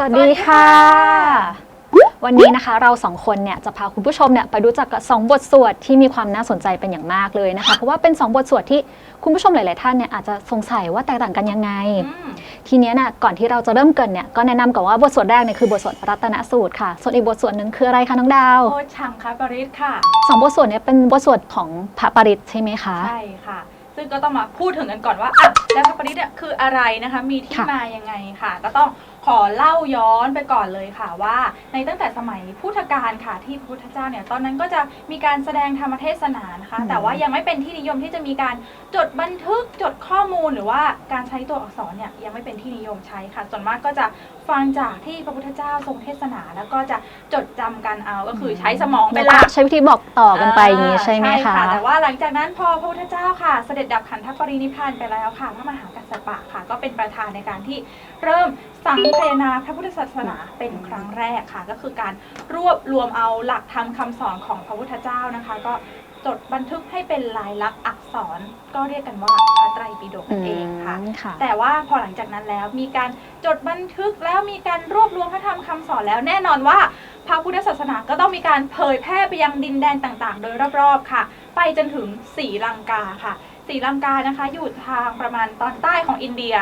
สวัสดีค่ะ วันนี้นะคะเราสองคนเนี่ยจะพาคุณผู้ชมเนี่ยไปรู้จักกับสองบทสวดที่มีความน่าสนใจเป็นอย่างมากเลยนะคะ เพราะว่าเป็นสองบทสวดที่คุณผู้ชมหลาย ๆ ท่านเนี่ยอาจจะสงสัยว่าแตกต่างกันยังไงอืมทีเนี้ยนะก่อนที่เราจะเริ่มเกรินเนี่ยก็แนะนำก่อนว่าบทสวดแรกเนี่ยคือบทสวดรัตนสูตรค่ะ ส่วนอีกบทสวดหนึ่งคืออะไรคะน้องดาวโอชังคาปริศค่ะ สองบทสวดเนี่ยเป็นบทสวดของพระปริตใช่ไหมคะ ใช่ค่ะ ซึ่งก็ต้องมาพูดถึงกันก่อนว่าอะแล้วคาปริศเนี่ยคืออะไรนะคะ มีที่ค่ะ มายังไงค่ะ ก็ต้อง ขอเล่าย้อนไปก่อนเลยค่ะว่า ในตั้งแต่สมัยพุทธกาลค่ะที่พระพุทธเจ้าเนี่ยตอนนั้นก็จะมีการแสดงธรรมเทศนานะคะอืมแต่ว่ายังไม่เป็นที่นิยมที่จะมีการจดบันทึกจดข้อมูลหรือว่าการใช้ตัวอักษรเนี่ยยังไม่เป็นที่นิยมใช้ค่ะ ส่วนมากก็จะฟังจากที่พระพุทธเจ้าทรงเทศนาแล้วก็จะจดจำกันเอาก็คือใช้สมองเป็นหลัก ใช้วิธีบอกต่อกันไปอย่างนี้ใช่ไหมคะ แต่ว่าหลังจากนั้นพอพระพุทธเจ้าค่ะ เสด็จดับขันธปรินิพพานไปแล้วค่ะพระมหากัสสปะค่ะ ก็เป็นประธานในการที่เริ่มสังคายนาพระพุทธศาสนาเป็นครั้งแรกค่ะ ก็คือการรวบรวมเอาหลักธรรมคำสอนของพระพุทธเจ้านะคะ ก็จดบันทึกให้เป็นลายลักษณ์อักษร ก็เรียกกันว่าพระไตรปิฎกนั่นเองค่ะอืมค่ะ แต่ว่าพอหลังจากนั้นแล้วมีการจดบันทึกแล้วมีการรวบรวมพระธรรมคำสอนแล้วแน่นอนว่า พระพุทธศาสนาก็ต้องมีการเผยแพร่ไปยังดินแดนต่างๆ โดยรอบๆค่ะ ไปจนถึงศรีลังกาค่ะศรีลังกานะคะ อยู่ทางประมาณตอนใต้ของอินเดีย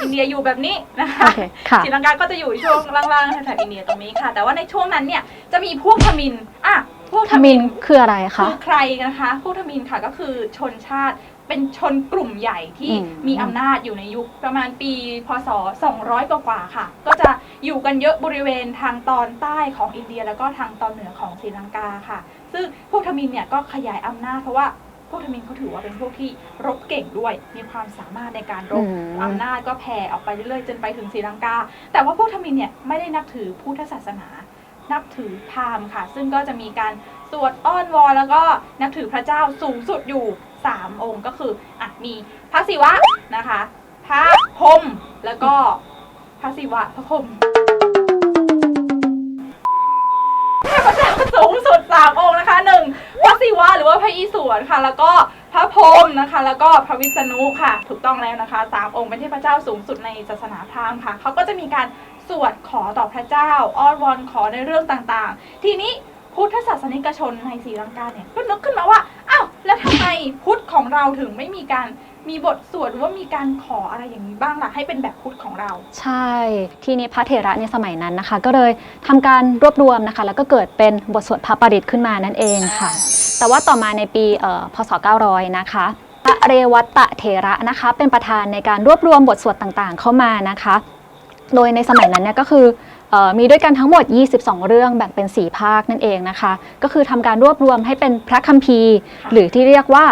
อินเดียอยู่แบบนี้นะคะโอเคค่ะ ศรีลังกาก็จะอยู่ช่วงล่างๆแถวๆอินเดียตรงนี้ค่ะ แต่ว่าในช่วงนั้นเนี่ยจะมีพวกทมินอะพวกทมินคืออะไรคะ คือใครนะคะพวกทมินค่ะก็คือชนชาติเป็นชนกลุ่มใหญ่ที่อืมมีอำนาจอยู่ในยุคประมาณปี พศ 200กว่าๆค่ะ ก็จะอยู่กันเยอะบริเวณทางตอนใต้ของอินเดีย แล้วก็ทางตอนเหนือของศรีลังกาค่ะ ซึ่งพวกทมินเนี่ยก็ขยายอำนาจเพราะว่า พวกทมินเขาถือว่าเป็นพวกที่รบเก่งด้วย มีความสามารถในการรบอืม อำนาจก็แผ่ออกไปเรื่อยๆจนไปถึงศรีลังกา แต่ว่าพวกทมินเนี่ยไม่ได้นับถือพุทธศาสนา นับถือพราหมณ์ค่ะ ซึ่งก็จะมีการสวดอ้อนวอนแล้วก็นับถือพระเจ้าสูงสุดอยู่ 3 องค์ก็คืออะมีพระศิวะนะคะ พระพรหมแล้วก็พระศิวะพระพรหมเทพเจ้าสูงสุด3องค์นะคะหนึ่งพ ระศิวะหรือว่าพระอิศวรค่ะ แล้วก็พระพรหมนะคะ แล้วก็พระวิษณุค่ะ ถูกต้องแล้วนะคะสามองค์เป็นเทพเจ้าสูงสุดในศาสนาพราหมณ์ค่ะเขาก็จะมีการสวดขอต่อพระเจ้า อ้อนวอนขอในเรื่องต่างๆ ทีนี้พุทธศาสนิกชนในศรีลังกาเนี่ยก็นึกขึ้นมาว่าอ้าวแล้วทำไมพุทธของเราถึงไม่มีการมีบทสวดหรือว่ามีการขออะไรอย่างนี้บ้างล่ะให้เป็นแบบพุทธของเรา ใช่ ทีนี้พระเถระในสมัยนั้นนะคะ ก็เลยทำการรวบรวมนะคะ แล้วก็เกิดเป็นบทสวดพระปริตขึ้นมานั่นเองค่ะ แต่ว่าต่อมาในปีเอ่อพศ 900 นะคะพระเรวัตตะเถระนะคะเป็นประธานในการรวบรวมบทสวดต่างๆ เข้ามานะคะ โดยในสมัยนั้นเนี่ยก็คือเออมีด้วยกันทั้งหมด 22 เรื่องแบ่งเป็น 4 ภาคนั่นเองนะคะ ก็คือทำการรวบรวมให้เป็นพระคัมภีร์ค่ะหรือที่เรียกว่า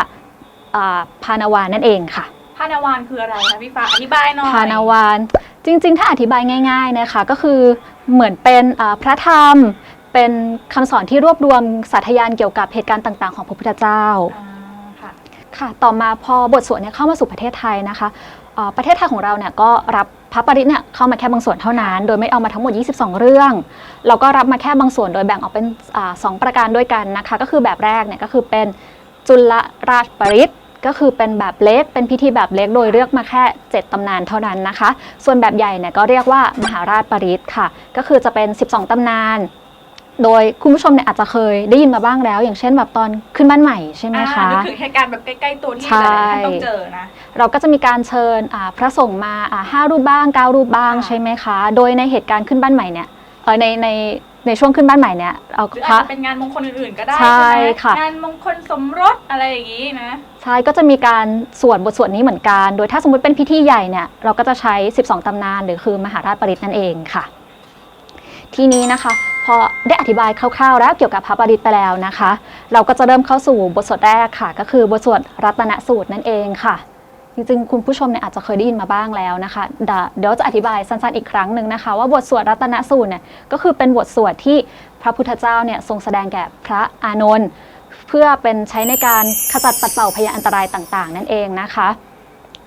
อ่าพานาวานั่นเองค่ะพานาวานคืออะไรคะพี่ฟ้าอธิบายหน่อยพานาวานจริงๆ ถ้าอธิบายง่าย ๆนะคะ ก็คือเหมือนเป็นอ่าพระธรรม เป็นคำสอนที่รวบรวมสาธยานเกี่ยวกับเหตุการณ์ต่าง ๆ ของพระพุทธเจ้า อ่าค่ะ ค่ะ ต่อมาพอบทสวดเนี่ยเข้ามาสู่ประเทศไทยนะคะอ่าประเทศไทยของเราเนี่ยก็รับพระปริตเนี่ยเข้ามาแค่บางส่วนเท่านั้น โดยไม่เอามาทั้งหมด 22 เรื่อง เราก็รับมาแค่บางส่วนโดยแบ่งออกเป็นอาสองประการด้วยกันนะคะ ก็คือแบบแรกเนี่ยก็คือเป็นจุลราชปริตก็คือเป็นแบบเล็ก เป็นพิธีแบบเล็กโดยเลือกมาแค่ 7 ตำนานเท่านั้นนะคะ ส่วนแบบใหญ่เนี่ยก็เรียกว่ามหาราชปริตค่ะ ก็คือจะเป็น 12 ตำนาน โดยคุณผู้ชมเนี่ยอาจจะเคยได้ยินมาบ้างแล้ว อย่างเช่นแบบตอนขึ้นบ้านใหม่ใช่ไหมคะ อ่านึกถึงเหตุการณ์แบบใกล้ ๆ ตัวที่ใช่หลายๆท่านต้องเจอนะ เราก็จะมีการเชิญอ่าพระสงฆ์มาอ่าห้ารูปบ้างเก้ารูปบ้างค่ะใช่ไหมคะ โดยในเหตุการณ์ขึ้นบ้านใหม่เนี่ยเออในในในช่วงขึ้นบ้านใหม่เนี่ยเอาหรือพอาจระ จะเป็นงานมงคลอื่นๆก็ได้ใช่ไหมค่ะ งานมงคลสมรสอะไรอย่างนี้นะ ใช่ก็จะมีการสวดบทสวดนี้เหมือนกัน โดยถ้าสมมติเป็นพิธีใหญ่เนี่ยเราก็จะใช้ 12 ตำนาน หรือคือมหาราชปริตนั่นเองค่ะ ทีนี้นะคะ พอได้อธิบายคร่าวๆ แล้วเกี่ยวกับพระปริตไปแล้วนะคะ เราก็จะเริ่มเข้าสู่บทสวดแรกค่ะ ก็คือบทสวดรัตนสูตรนั่นเองค่ะ จริงๆ คุณผู้ชมเนี่ยอาจจะเคยได้ยินมาบ้างแล้วนะคะ เดี๋ยวจะอธิบายสั้นๆอีกครั้งหนึ่งนะคะ ว่าบทสวดรัตนสูตรเนี่ยก็คือเป็นบทสวดที่พระพุทธเจ้าเนี่ยทรงแสดงแก่พระอานนท์เพื่อเป็นใช้ในการขจัดปัดเป่าพยาอันตรายต่างๆ นั่นเองนะคะ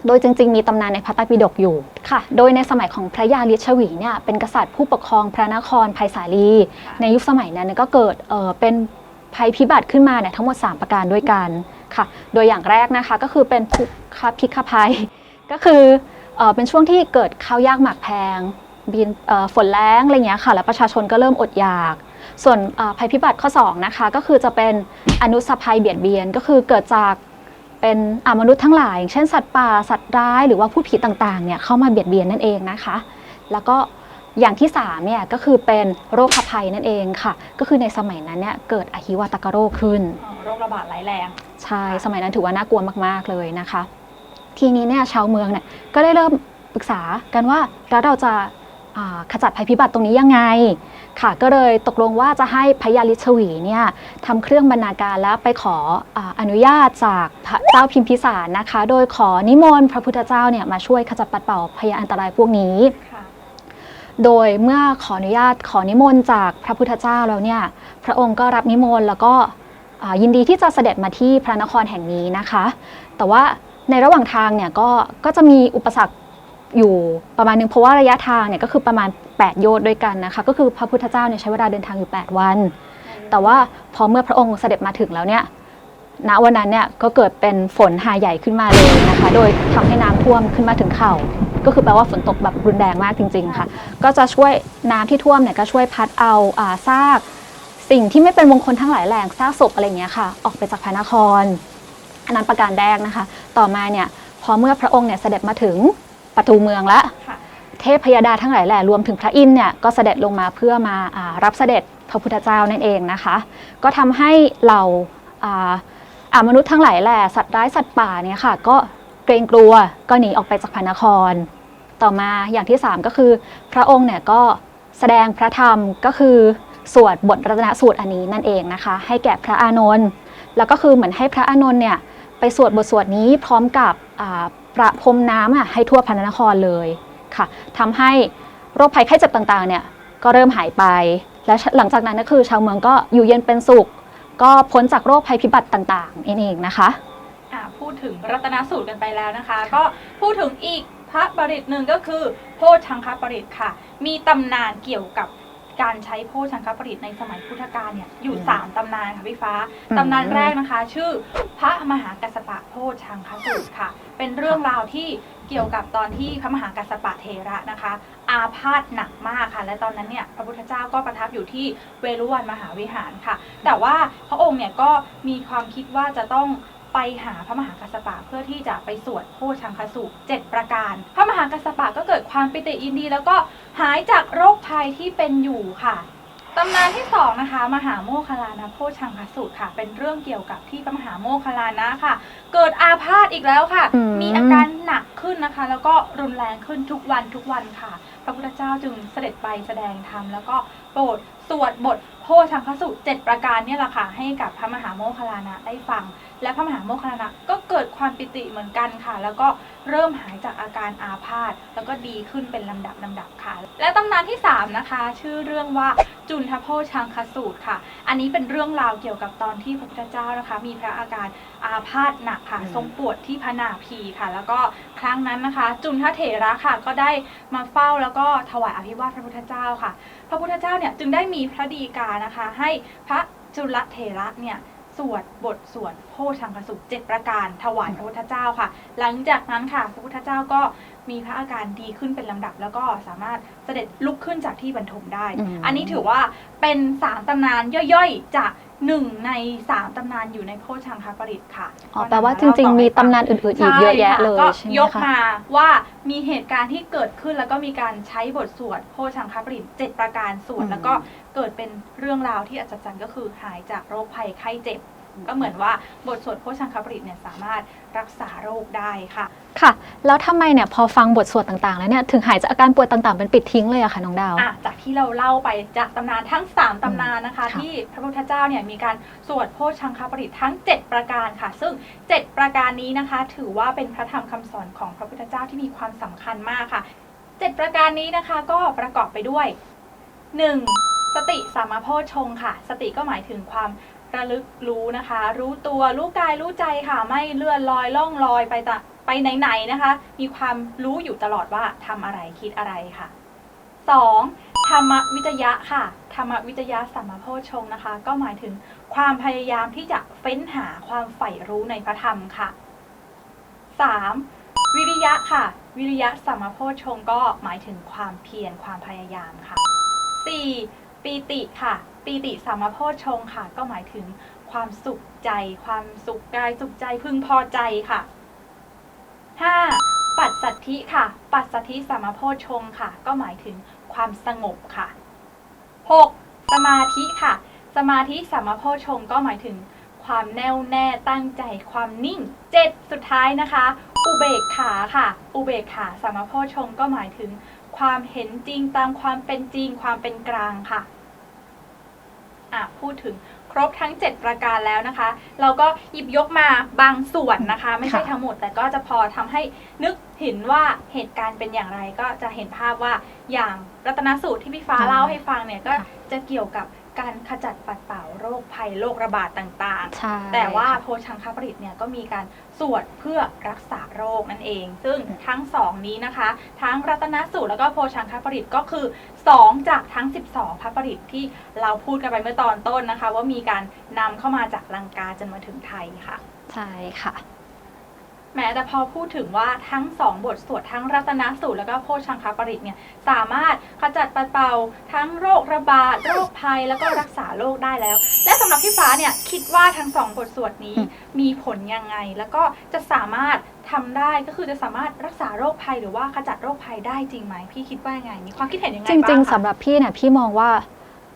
โดยจริง ๆ มีตำนานในพระไตรปิฎกอยู่ค่ะ โดยในสมัยของพระยาลิชวีเนี่ยเป็นกษัตริย์ผู้ปกครองพระนครภัยสาลี ในยุคสมัยนั้นเนยก็เกิดเอ่อเป็นภัยพิบัติขึ้นมาเนี่ยทั้งหมด 3 ประการด้วยกันค่ะ โดยอย่างแรกนะคะก็คือเป็นทุกขพิกภัย ก็คือเอ่อเป็นช่วงที่เกิดข้าวยากหมากแพงบินเอ่อฝนแล้งอะไรเงี้ยค่ะ แล้วประชาชนก็เริ่มอดอยาก ส่วนเอ่อภัยพิบัติข้อ2นะคะก็คือจะเป็นอนุสภัยเบียดเบียนก็คือเกิดจาก เป็นอ่ามนุษย์ทั้งหลายอย่างเช่นสัตว์ป่าสัตว์ร้ายหรือว่าผู้ผิดต่างๆเนี่ยเข้ามาเบียดเบียนนั่นเองนะคะ แล้วก็อย่างที่3เนี่ยก็คือเป็นโรคภัยนั่นเองค่ะ ก็คือในสมัยนั้นเนี่ยเกิดอหิวาตกโรคขึ้นอ๋อโรคระบาดร้ายแรงใช่สมัยนั้นถือว่าน่ากลัวมากๆเลยนะคะ ทีนี้เนี่ยชาวเมืองเนี่ยก็ได้เริ่มปรึกษากันว่าแล้วเราจะอ่า ขจัดภัยพิบัติตรงนี้ยังไง ค่ะก็เลยตกลงว่าจะให้พญาลิชวีเนี่ยทำเครื่องบรรณาการแล้วไปขออาอนุญาตจากพระเจ้าพิมพิสารนะคะ โดยขอนิมนต์พระพุทธเจ้าเนี่ยมาช่วยขจัดปัดเป่าพยาอันตรายพวกนี้ค่ะโดยเมื่อขออนุญาตขอนิมนต์จากพระพุทธเจ้าแล้วเนี่ยพระองค์ก็รับนิมนต์แล้วก็อ่ายินดีที่จะเสด็จมาที่พระนครแห่งนี้นะคะ แต่ว่าในระหว่างทางเนี่ยก็ก็จะมีอุปสรรค อยู่ประมาณนึงเพราะว่าระยะทางเนี่ยก็คือประมาณ 8 โยชน์ด้วยกันนะคะ ก็คือพระพุทธเจ้าเนี่ยใช้เวลาเดินทางอยู่ 8 วัน แต่ว่าพอเมื่อพระองค์เสด็จมาถึงแล้วเนี่ยณวันนั้นเนี่ยก็เกิดเป็นฝนหาใหญ่ขึ้นมาเลยนะคะ โดยทำให้น้ำท่วมขึ้นมาถึงเข่า ก็คือแปลว่าฝนตกแบบรุนแรงมากจริง ๆ ค่ะ ก็จะช่วยน้ำที่ท่วมเนี่ยก็ช่วยพัดเอาอาซากสิ่งที่ไม่เป็นมงคลทั้งหลายแหล่งซากศพอะไรเงี้ยค่ะ ออกไปจากพระนครอันนั้นประการแรกนะคะ ต่อมาเนี่ยพอเมื่อพระองค์เนี่ยเสด็จมาถึง ประตูเมืองแล้วค่ะเทพพยดาทั้งหลายแหล่รวมถึงพระอินทร์เนี่ยก็เสด็จลงมาเพื่อมาอ่ารับเสด็จพระพุทธเจ้านั่นเองนะคะ ก็ทำให้เราอ่าอ่ามนุษย์ทั้งหลายแหล่สัตว์ร้ายสัตว์ป่าเนี่ยค่ะ ก็เกรงกลัวก็หนีออกไปจากพระนคร ต่อมาอย่างที่ 3 ก็คือ พระองค์เนี่ยก็แสดงพระธรรมก็คือสวดบทรัตนสูตรอันนี้นั่นเองนะคะ ให้แก่พระอานนท์แล้วก็คือเหมือนให้พระอานนท์เนี่ยไปสวดบทสวดนี้พร้อมกับอ่า ประพรมน้ำอะให้ทั่วพระนครเลยค่ะทำให้โรคภัยไข้เจ็บต่างๆเนี่ยก็เริ่มหายไป และหลังจากนั้นก็คือชาวเมืองก็อยู่เย็นเป็นสุข ก็พ้นจากโรคภัยพิบัติต่างๆนั่นเองนะคะพูดถึงรัตนสูตรกันไปแล้วนะคะ ก็พูดถึงอีกพระบริตหนึ่งก็คือโพชังคบริตค่ะ มีตำนานเกี่ยวกับ การใช้โพชังคบริตในสมัยพุทธกาลเนี่ยอยู่อืมสามตำนานค่ะพี่ฟ้าอืมตำนานแรกนะคะ ชื่อพระมหากัสสปะโพชังคสูตรค่ะ เป็นเรื่องราวที่เกี่ยวกับตอนที่พระมหากัสสปะเทระนะคะ อาพาธหนักมากค่ะ และตอนนั้นเนี่ยพระพุทธเจ้าก็ประทับอยู่ที่เวรุวันมหาวิหารค่ะ แต่ว่าพระองค์เนี่ยก็มีความคิดว่าจะต้อง ไปหาพระมหากัสสปะเพื่อที่จะไปสวดโพชังคสูตรเจ็ดประการ พระมหากัสสปะก็เกิดความปิติยินดี แล้วก็หายจากโรคภัยที่เป็นอยู่ค่ะตำนานที่สองนะคะ มหาโมคคลานะโพชังคสูตรค่ะ เป็นเรื่องเกี่ยวกับที่พระมหาโมคคลานะค่ะ เกิดอาพาธอีกแล้วค่ะอืมมีอาการหนักขึ้นนะคะ แล้วก็รุนแรงขึ้นทุกวันทุกวันค่ะ พระพุทธเจ้าจึงเสด็จไปแสดงธรรมแล้วก็โปรดสวดบทโพชังคสูตรเจ็ดประการเนี่ยแหละค่ะให้กับพระมหาโมคคลลานะได้ฟัง และพระมหาโมคคลลานะก็เกิดความปิติเหมือนกันค่ะ แล้วก็เริ่มหายจากอาการอาพาธแล้วก็ดีขึ้นเป็นลำดับลำดับค่ะ และตำนานที่ 3 นะคะ ชื่อเรื่องว่าจุนทโพชังคสูตรค่ะ อันนี้เป็นเรื่องราวเกี่ยวกับตอนที่พระพุทธเจ้านะคะ มีพระอาการอาพาธหนักค่ะอืมทรงปวดที่พระนาภีค่ะ แล้วก็ครั้งนั้นนะคะ จุนทเถระค่ะก็ได้มาเฝ้าแล้วก็ถวายอภิวาทพระพุทธเจ้าค่ะ พระพุทธเจ้าเนี่ยจึงได้มีพระดีกานะคะ ให้พระจุลเถระเนี่ย สวดบทสวดโพชังคสุเจ็ดประการถวายพระพุทธเจ้าค่ะ หลังจากนั้นค่ะ พระพุทธเจ้าก็มีพระอาการดีขึ้นเป็นลำดับ แล้วก็สามารถเสด็จลุกขึ้นจากที่บรรทมได้อืมอันนี้ถือว่าเป็นสามตำนานย่อยๆ จาก หนึ่งในสามตำนานอยู่ในโพชังคปริตค่ะอ๋อแปลว่าจริง ๆ มีตำนานอื่นๆอีกเยอะแยะเลยก็ใช่ไหมยกคะมาว่ามีเหตุการณ์ที่เกิดขึ้นแล้วก็มีการใช้บทสวดโพชังคปริตเจ็ดประการสวดอืมแล้วก็เกิดเป็นเรื่องราวที่อัศจรรย์ก็คือหายจากโรคภัยไข้เจ็บ ก็เหมือนว่าบทสวดโพชังคปริตเนี่ยสามารถรักษาโรคได้ค่ะ ค่ะ แล้วทำไมเนี่ยพอฟังบทสวดต่างๆ แล้วเนี่ยถึงหายจากอาการป่วยต่างๆ เป็นปิดทิ้งเลยอะค่ะน้องดาว อะจากที่เราเล่าไปจากตำนานทั้ง 3 ตำนานนะคะ ค่ะที่พระพุทธเจ้าเนี่ยมีการสวดโพชังคปริตทั้ง 7 ประการค่ะ ซึ่ง 7 ประการนี้นะคะ ถือว่าเป็นพระธรรมคำสอนของพระพุทธเจ้าที่มีความสำคัญมากค่ะ 7 ประการนี้นะคะก็ประกอบไปด้วย 1. สติสามาโพชฌงค์ค่ะ สติก็หมายถึงความ ระลึกรู้นะคะ รู้ตัวรู้กายรู้ใจค่ะ ไม่เลื่อนลอยล่องลอยไปตะไปไหนๆนะคะ มีความรู้อยู่ตลอดว่าทำอะไรคิดอะไรค่ะ 2. ธรรมวิจยะค่ะ ธรรมวิจยะสัมมาโพชฌงค์นะคะ ก็หมายถึงความพยายามที่จะเฟ้นหาความใฝ่รู้ในพระธรรมค่ะ 3. วิริยะค่ะ วิริยะสัมมาโพชฌงค์ก็หมายถึงความเพียรความพยายามค่ะ 4. ปีติค่ะ ปีติสัมาโพชฌงค่ะ ก็หมายถึงความสุขใจ ความสุขกายสุขใจพึงพอใจค่ะ 5. ปัสสัทธิค่ะ ปัสสัทธิสัมาโพชฌงค่ะ ก็หมายถึงความสงบค่ะ 6. สมาธิค่ะ สมาธิสัมาโพชฌงก็หมายถึงความแน่วแน่ตั้งใจความนิ่ง 7. สุดท้ายนะคะ อุเบกขาค่ะ อุเบกขาสัมาโพชฌงก็หมายถึงความเห็นจริงตามความเป็นจริงความเป็นกลางค่ะ อะพูดถึงครบทั้ง 7 ประการแล้วนะคะ เราก็หยิบยกมาบางส่วนนะคะ ไม่ใช่ค่ะทั้งหมด แต่ก็จะพอทำให้นึกเห็นว่าเหตุการณ์เป็นอย่างไร ก็จะเห็นภาพว่าอย่างรัตนสูตรที่พี่ฟ้าเล่าให้ฟังเนี่ยก็จะเกี่ยวกับ การขจัดปัดเป่าโรคภัยโรคระบาดต่างๆใช่แต่ว่าโพชังคปริตเนี่ยก็มีการสวดเพื่อรักษาโรคนั่นเอง ซึ่งทั้งสองนี้นะคะ ทั้งรัตนสูตรแล้วก็โพชังคปริตก็คือ 2 จากทั้ง 12พระปริตที่เราพูดกันไปเมื่อตอนต้นนะคะ ว่ามีการนำเข้ามาจากลังกาจนมาถึงไทยค่ะ ใช่ค่ะ แม้แต่พอพูดถึงว่าทั้งสองบทสวดทั้งรัตนสูตรแล้วก็โพชังคปริตเนี่ยสามารถขจัดปัดเป่าทั้งโรคระบาดโรคภัยแล้วก็รักษาโรคได้แล้ว และสำหรับพี่ฟ้าเนี่ยคิดว่าทั้งสองบทสวดนี้อืมมีผลยังไง แล้วก็จะสามารถทำได้ก็คือจะสามารถรักษาโรคภัยหรือว่าขจัดโรคภัยได้จริงไหมพี่คิดว่ายังไงมีความคิดเห็นยังไงจบ้างริงคะๆสำหรับพี่เนี่ยพี่มองว่า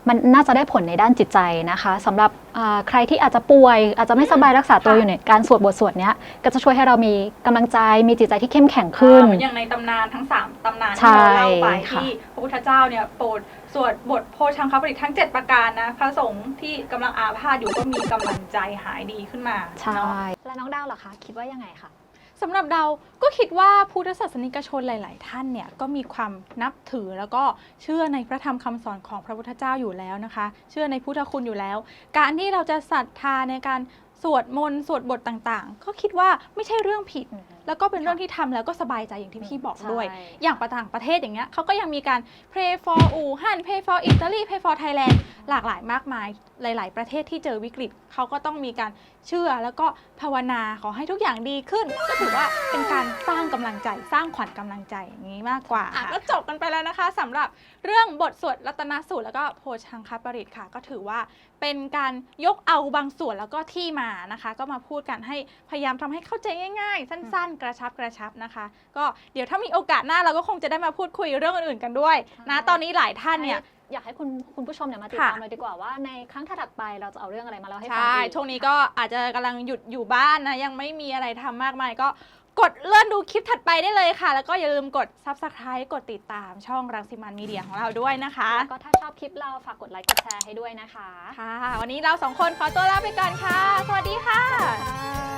มันน่าจะได้ผลในด้านจิตใจนะคะสำหรับอ่าใครที่อาจจะป่วย อาจจะไม่สบายรักษาตัวค่ะอยู่เนี่ยการสวดบทสวดเนี้ยก็จะช่วยให้เรามีกำลังใจมีจิตใจที่เข้มแข็งขึ้นอ่าเหมือนอย่างในตำนานทั้ง 3ตำนานใช่ที่เราเล่าไปค่ะที่พระพุทธเจ้าเนี่ยโปรดสวดบทโพชังคปริตทั้ง 7 ประการนะพระสงฆ์ที่กำลังอาพาธอยู่ก็มีกำลังใจหายดีขึ้นมาใช่เนาะแล้วน้องดาวล่ะคะคิดว่ายังไงคะ สำหรับเราก็คิดว่าพุทธศาสนิกชนหลาย ๆ ท่านเนี่ยก็มีความนับถือแล้วก็เชื่อในพระธรรมคำสอนของพระพุทธเจ้าอยู่แล้วนะคะ เชื่อในพุทธคุณอยู่แล้ว การที่เราจะศรัทธาในการสวดมนต์สวดบทต่างๆ ก็คิดว่าไม่ใช่เรื่องผิด แล้วก็เป็นเรื่องที่ทำแล้วก็สบายใจอย่างที่พี่บอกด้วย ใช่ อย่างประต่างประเทศอย่างเงี้ยเขาก็ยังมีการ pray for อู่ฮั่น pray for Italy pray for Thailand หลากหลายมากมายหลาย ๆ ประเทศที่เจอวิกฤตเขาก็ต้องมีการ เชื่อแล้วก็ภาวนาขอให้ทุกอย่างดีขึ้น ก็ถือว่าเป็นการสร้างกำลังใจ สร้างขวัญกำลังใจอย่างนี้มากกว่าอะก็จบกันไปแล้วนะคะสำหรับเรื่องบทสวดรัตนสูตรแล้วก็โพชังคปริตค่ะ ก็ถือว่าเป็นการยกเอาบางส่วนแล้วก็ที่มานะคะ ก็มาพูดกันให้พยายามทำให้เข้าใจง่าย ๆ สั้น ๆ กระชับกระชับนะคะ ก็เดี๋ยวถ้ามีโอกาสหน้าเราก็คงจะได้มาพูดคุยเรื่องอื่นๆกันด้วย นะใช่ตอนนี้หลายท่านเนี่ย อยากให้คุณคุณผู้ชมเนี่ยมาติดค่ะตามเลยดีกว่าว่าในครั้งถัดๆไปเราจะเอาเรื่องอะไรมาเล่าให้ฟังใช่อีกช่วงนี้ก็อาจจะกำลังหยุดอยู่บ้านนะยังไม่มีอะไรทำมากมายก็กดเลื่อนดูคลิปถัดไปได้เลยค่ะ แล้วก็อย่าลืมกด Subscribe กดติดตามช่องรังสิมันมีเดียของเราด้วยนะคะแล้วก็ถ้าชอบคลิปเราฝากกดไลค์กดแชร์ให้ด้วยนะคะ ค่ะ วันนี้เราสองคนขอตัวลาไปก่อนค่ะ สวัสดีค่ะค่ะ